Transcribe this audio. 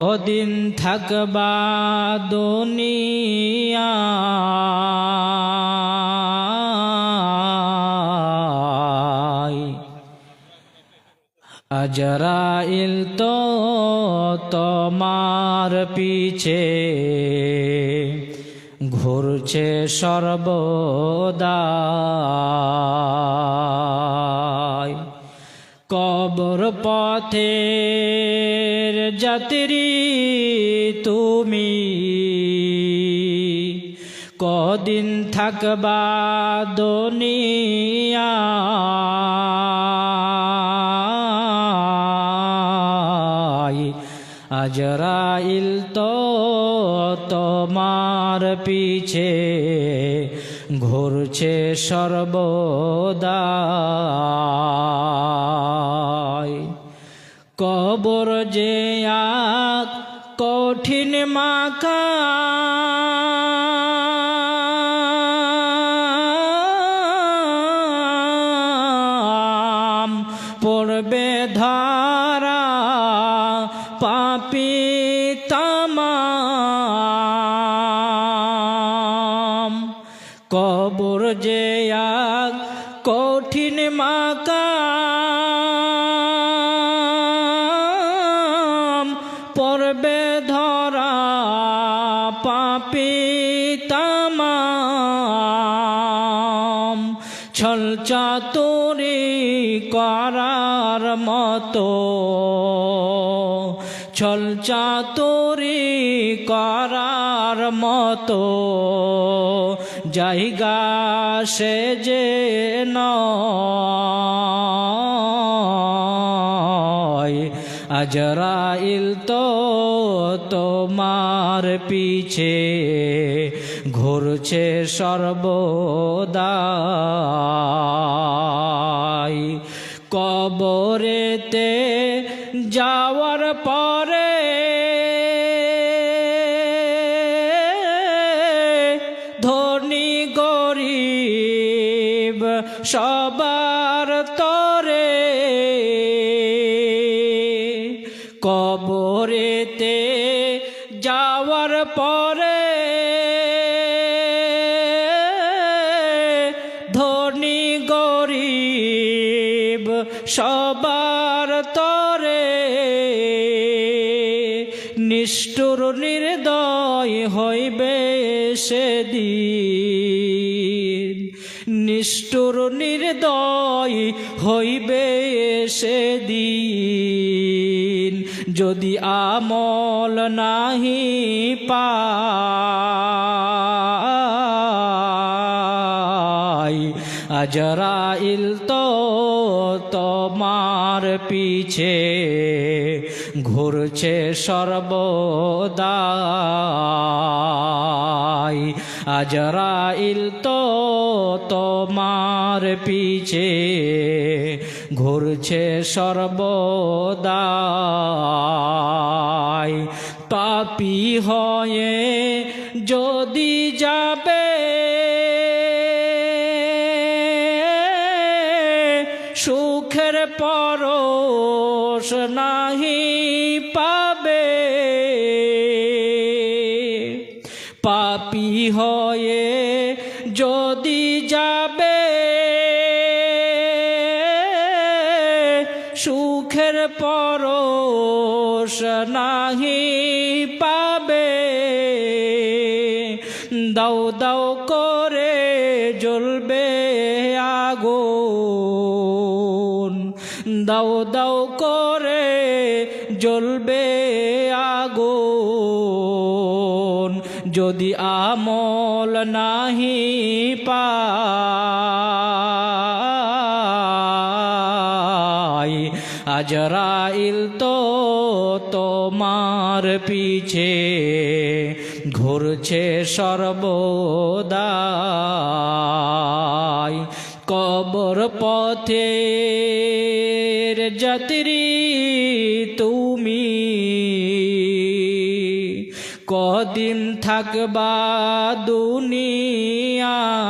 ওদিন থাকবা দুনিয়ায় আজরাইল তো তোমার পিছে ঘুরছে সর্বদা। কবর পথের যাত্রী তুমি কদিন থাকবা দুনিয়ায় আজরাইল তো তোমার পিছে ঘুরছে সর্বদাই। কবর যে এক কঠিন মাকা পড়বে ধারা পাপি কবর যে কঠিন মাকাম ধরা পাপি তামাম। ছল চাতুরি করার মতো। ছল চাতুরি করার মতো। জায়গা সে যে নয়। আজরাইল তো তোমার পিছে ঘুরছে সর্বদাই। কবরেতে যাওয়ার পরে ধনী গরিব সবার তরে যাওয়ার পরে ধনী গরিব সবার তরে নিষ্ঠুর নির্দয় হইবে সেদিন। নিষ্ঠুর নির্দয় হইবে সেদিন। যদি আমল নাহি পাই আজরাইল তো তোমার পিছে ঘুরছে সর্বদাই। আজরাইল তো তোমার পিছে ঘুরছে সর্বদাই। পাপি হয়ে যদি যাবে সুখের পরশ নাহি পাবে। পাপি হয়ে যদি যাবে নাহি পাবে। দাও দাও করে জ্বলবে আগুন। দাও দাও করে জ্বলবে আগুন। যদি আমল নাহি পাই আজরাইল তো তোমার পিছে ঘুরছে সর্বদাই। কবর পথে যাত্রী তুমি। কদিন থাকবা দুনিয়ায়